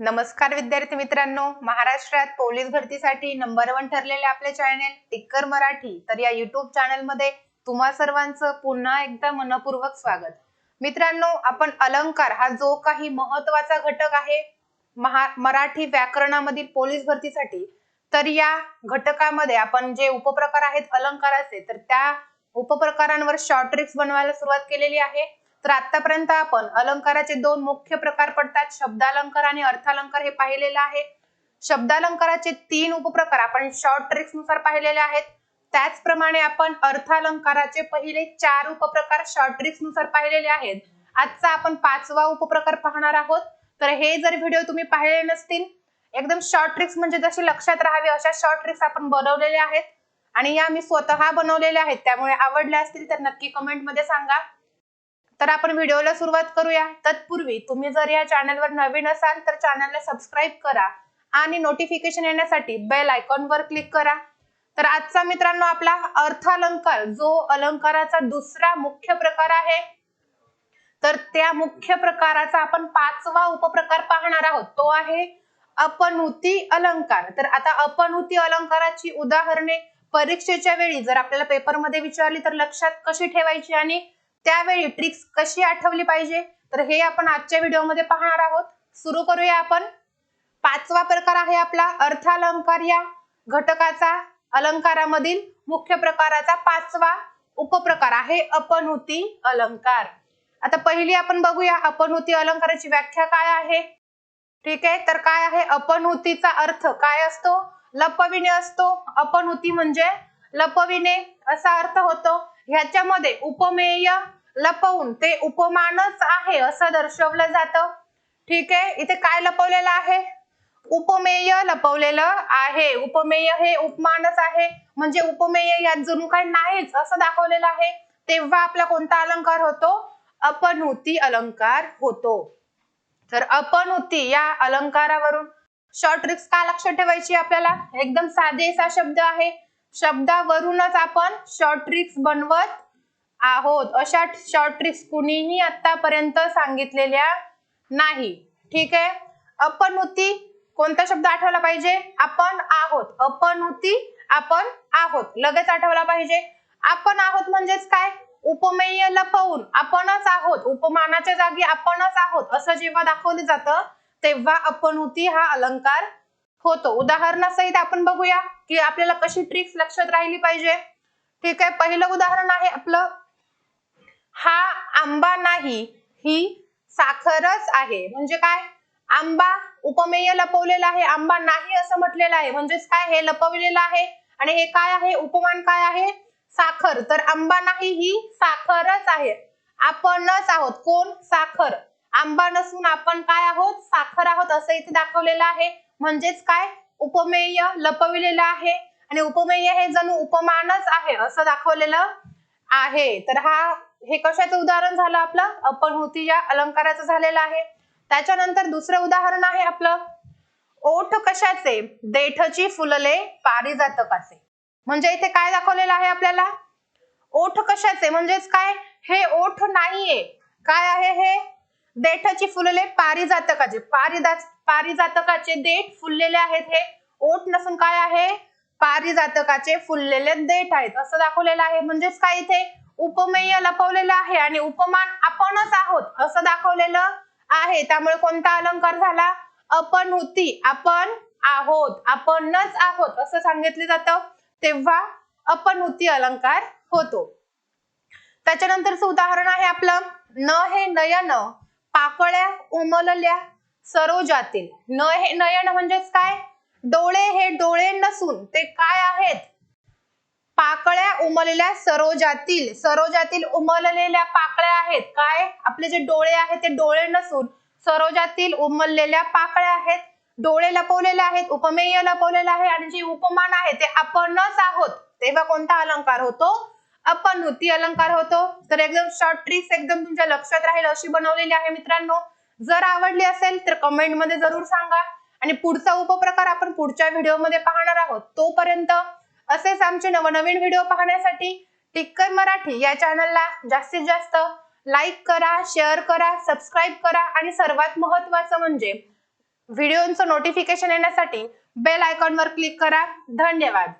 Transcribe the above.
नमस्कार विद्यार्थी मित्रांनो. महाराष्ट्रात पोलीस भरतीसाठी नंबर वन ठरलेले आपले चॅनेल टिक्कर मराठी. तर या युट्यूब चॅनलमध्ये तुम्हा सर्वांचं पुन्हा एकदा मनपूर्वक स्वागत. मित्रांनो आपण अलंकार हा जो काही महत्त्वाचा घटक आहे महा मराठी व्याकरणामधील पोलीस भरतीसाठी तर या घटकामध्ये आपण जे उपप्रकार आहेत अलंकाराचे तर त्या उपप्रकारांवर शॉर्ट ट्रिक्स बनवायला सुरुवात केलेली आहे. तर आतापर्यंत आपण अलंकाराचे दोन मुख्य प्रकार पडतात. शब्दालंकार आणि अर्थालंकार हे पाहिलेलं आहे. शब्दालंकाराचे तीन उपप्रकार आपण शॉर्ट ट्रिक्सनुसार पाहिलेले आहेत. त्याचप्रमाणे आपण अर्थालंकाराचे पहिले चार उपप्रकार शॉर्ट ट्रिक्सनुसार पाहिलेले आहेत. आजचा आपण पाचवा उपप्रकार पाहणार आहोत. तर हे जर व्हिडिओ तुम्ही पाहिले नसतील एकदम शॉर्ट ट्रिक्स म्हणजे जसे लक्षात राहावे अशा शॉर्ट ट्रिक्स आपण बनवलेल्या आहेत. आणि या मी स्वतः बनवलेल्या आहेत. त्यामुळे आवडल्या असतील तर नक्की कमेंटमध्ये सांगा. तर आपण व्हिडिओला सुरुवात करूया. तत्पूर्वी तुम्ही जर या चॅनलवर नवीन असाल तर चॅनलला सबस्क्राईब करा आणि नोटिफिकेशन येण्यासाठी बेल आयकॉनवर क्लिक करा. तर आजचा मित्रांनो आपला अर्थालंकार जो अलंकाराचा दुसरा मुख्य प्रकार आहे तर त्या मुख्य प्रकाराचा आपण पाचवा उपप्रकार पाहणार आहोत. तो आहे अपनुती अलंकार. तर आता अपनुती अलंकाराची उदाहरणे परीक्षेच्या वेळी जर आपल्याला पेपरमध्ये विचारली तर लक्षात कशी ठेवायची आणि त्यावेळी ट्रिक्स कशी आठवली पाहिजे? तर हे आपण आजच्या व्हिडिओमध्ये पाहणार आहोत. सुरू करूया आपण. पाचवा प्रकार आहे आपला अर्थालंकार या घटकाचा. अलंकारामधील मुख्य प्रकाराचा पाचवा उपप्रकार आहे अपनहुती अलंकार. आता पहिली आपण बघूया अपनहुती अलंकाराची व्याख्या काय आहे? ठीक आहे तर काय आहे? अपनहुतीचा अर्थ काय असतो? लपविणे असतो. अपनहुती म्हणजे लपविणे असा अर्थ होतो. ह्याच्यामध्ये उपमेय लपवून. ते उपमानच आहे असं दर्शवलं जातं. ठीक आहे? इथे काय लपवलेलं आहे? उपमेय लपवलेलं आहे. उपमेय हे उपमानच आहे. म्हणजे उपमेय यात जणू काय नाहीच असं दाखवलेलं आहे. तेव्हा आपला कोणता अलंकार होतो? अपनुती अलंकार होतो. तर अपनुती या अलंकारावरून. शॉर्ट ट्रिक्स का लक्षात ठेवायची आपल्याला? एकदम साधेसा शब्द आहे. शब्दावरूनच आपण शॉर्ट ट्रिक्स बनवत आहोत. अशा शॉर्ट ट्रिक्स कुणीही आतापर्यंत सांगितलेल्या नाही. ठीक आहे? अपनुती कोणता शब्द आठवला पाहिजे? आपण आहोत. अपनुती आपण आहोत. लगेच आठवला पाहिजे. आपण आहोत म्हणजेच काय? उपमेय लपवून आपणच आहोत. उपमानाच्या जागी आपणच आहोत. असं जेव्हा दाखवलं जातं तेव्हा अपनुती हा अलंकार होतो. उदाहरणासहित आपण बघूया की आपल्याला कशी ट्रिक्स लक्षात राहिली पाहिजे. ठीक आहे? पहिलं उदाहरण आहे आपलं हा आंबा नाही ही साखरच आहे. म्हणजे काय? आंबा उपमेय लपवलेला आहे. आंबा नाही असं म्हटलेलं आहे. म्हणजेच काय? हे लपवलेलं आहे. आणि हे काय आहे? उपमान काय आहे? साखर. तर आंबा नाही ही साखरच आहे. आपणच आहोत. कोण? साखर. आंबा नसून आपण काय आहोत? साखर आहोत असं इथे दाखवलेलं आहे. म्हणजेच काय? उपमेय लपविलेलं आहे. आणि उपमेय हे जणू उपमानच आहे असं दाखवलेलं आहे. तर हा हे कशाचं उदाहरण झालं आपलं? अपनहुती या अलंकाराचं झालेलं आहे. त्याच्यानंतर दुसरं उदाहरण आहे आपलं. ओठ कशाचे? देठची फुलले पारिजातकाचे. म्हणजे इथे काय दाखवलेलं आहे आपल्याला? ओठ कशाचे? म्हणजेच काय? हे ओठ नाहीये. काय आहे हे? देठची फुलले पारिजातकाचे. पारिदा पारिजातकाचे देठ फुललेले आहेत हे. ओठ नसून काय आहे? पारिजातकाचे फुललेले देठ आहेत. असं दाखवलेलं आहे. म्हणजेच काय इथे? उपमेय लपवलेलं आहे आणि उपमान आपणच आहोत असं दाखवलेलं आहे. त्यामुळे कोणता अलंकार झाला? अपनहुती आपण आहोत. आपणच आहोत असं सांगितलं जातं. तेव्हा अपनहुती अलंकार होतो. त्याच्यानंतरच उदाहरण आहे आपलं. न हे नयन पाकळ्या उमलल्या सरोजातील. न हे नयन म्हणजेच काय? डोळे हे डोळे नसून ते काय आहेत? पाकळ्या उमललेल्या सरोजातील. सरोजातील उमललेल्या पाकळ्या आहेत. काय? आपले जे डोळे आहेत ते डोळे नसून सरोजातील उमललेल्या पाकळ्या आहेत. डोळे लपवलेले आहेत उपमेय लपवलेलं आहे आणि जे उपमान आहे ते आपणच आहोत. तेव्हा कोणता अलंकार होतो? आपण होती अलंकार होतो. तर एकदम शॉर्ट ट्रिक्स एकदम तुमच्या लक्षात राहील अशी बनवलेली आहे मित्रांनो. जर आवडली असेल तर कमेंटमध्ये जरूर सांगा. आणि पुढचा उपप्रकार आपण पुढच्या व्हिडिओमध्ये पाहणार आहोत. तोपर्यंत असेच आमचे नवनवीन व्हिडिओ पाहण्यासाठी टिक्कर मराठी या चॅनलला जास्तीत जास्त लाईक करा शेअर करा सबस्क्राईब करा आणि सर्वात महत्वाचं म्हणजे व्हिडिओचं नोटिफिकेशन येण्यासाठी बेल आयकॉनवर क्लिक करा. धन्यवाद.